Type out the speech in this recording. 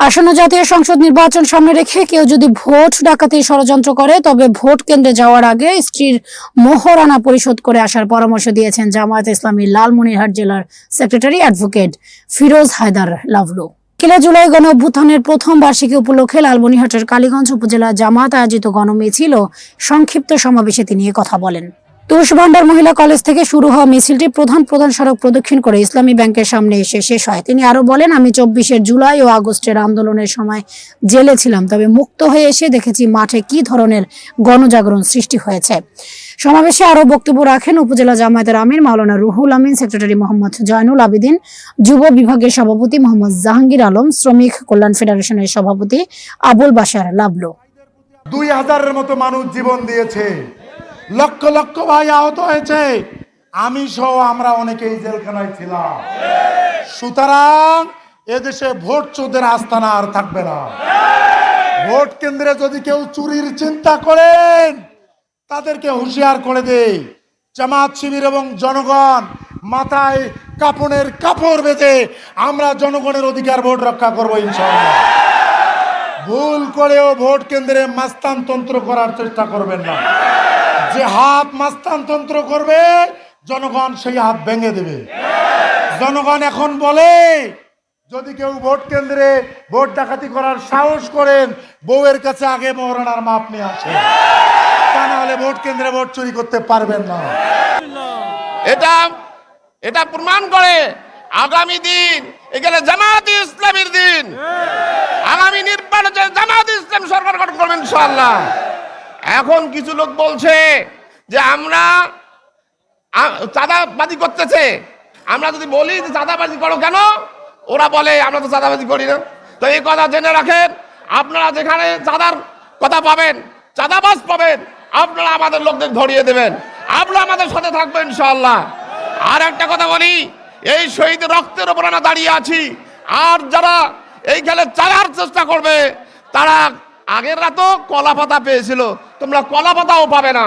আসন্ন জাতীয় সংসদ নির্বাচন সামনে রেখে কেউ যদি ভোট ডাকাতি ষড়যন্ত্র করে, তবে ভোট কেন্দ্রে যাওয়ার আগে স্ত্রীর মোহরানা পরিশোধ করে আসার পরামর্শ দিয়েছেন জামায়াত ইসলামী লালমনিরহাট জেলার সেক্রেটারি অ্যাডভোকেট ফিরোজ হায়দার লাভলু। কিলা জুলাই গণ অভ্যুত্থানের প্রথম বার্ষিকী উপলক্ষে লালমনিরহাটের কালীগঞ্জ উপজেলা জামাত আয়োজিত গণমিছিল সংক্ষিপ্ত সমাবেশে তিনি কথা বলেন। তুষ ভান্ডার মহিলা কলেজ থেকে শুরু হওয়া মিছিলটি প্রধান প্রধান সড়ক প্রদক্ষিণ করে ইসলামী ব্যাংকের সামনে এসে শেষ হয়। তিনি আরও বলেন, আমি চব্বিশের জুলাই ও আগস্টের আন্দোলনের সময় জেলে ছিলাম, তবে মুক্ত হয়ে এসে দেখেছি মাঠে কি ধরনের গণজাগরণ সৃষ্টি হয়েছে। সমাবেশে আরও বক্তব্য রাখেন উপজেলা জামায়াতের আমির মাওলানা রুহুল আমিন, সেক্রেটারি মোহাম্মদ জয়নুল আবেদিন, যুব বিভাগের সভাপতি মোহাম্মদ জাহাঙ্গীর আলম, শ্রমিক কল্যাণ ফেডারেশনের সভাপতি আবুল বাশার লাবলু। দুই হাজারের মতো মানুষ জীবন দিয়েছে। লক্ষ লক্ষ ভাই আহত হয়েছে। আমি সহ আমরা অনেকেই জেলখানায় ছিলাম। সুতরাং এদেশে ভোট চোদের আস্থানা আর থাকবে না। ভোট কেন্দ্রে যদি কেউ চুরির চিন্তা করেন, তাদেরকে হুঁশিয়ার করে দেই। জামাত শিবির এবং জনগণ মাথায় কাপড়ের কাপড় বেঁধে আমরা জনগণের অধিকার ভোট রক্ষা করব ইনশাআল্লাহ। ভুল করেও ভোট কেন্দ্রে মাস্তানতন্ত্র করার চেষ্টা করবেন না। যে হাত মাস্তানতন্ত্র করবে, জনগণ সেই হাত ভেঙে দেবে। জনগণ এখন বলে, যদি কেউ ভোট কেন্দ্রে ভোট ডাকাতি করার সাহস করেন, বউয়ের কাছে আগে মহারানার মাপ নিয়ে আসে তা না হলে ভোট কেন্দ্রে ভোট চুরি করতে পারবেন না। এটা এটা প্রমাণ করে আগামী দিন, এখানে জামাত ইসলামের দিন। আগামী নির্বাচনে জামাত ইসলাম সরকার গঠন করবেন, ইনশাআল্লাহ। এখন কিছু লোক বলছে যে আমরা চাঁদাবাজি করতেছে। আমরা যদি বলি যে চাঁদাবাজি করো কেন? ওরা বলে, আমরা তো চাঁদাবাজি করি না। তো এই কথা জেনে রাখেন, আপনারা যেখানে চাঁদার কথা পাবেন, চাঁদাবাজ পাবেন, আপনারা আমাদের লোকদের ধরিয়ে দেবেন। আপনারা আমাদের সাথে থাকবেন ইনশাল্লাহ আর একটা কথা বলি, এই শহীদ রক্তের উপর আমরা দাঁড়িয়ে আছি। আর যারা এই খেলে চালার চেষ্টা করবে, তারা আগের রাতও কলা পাতা পেয়েছিল। তোমরা কলা পাতাও পাবে না।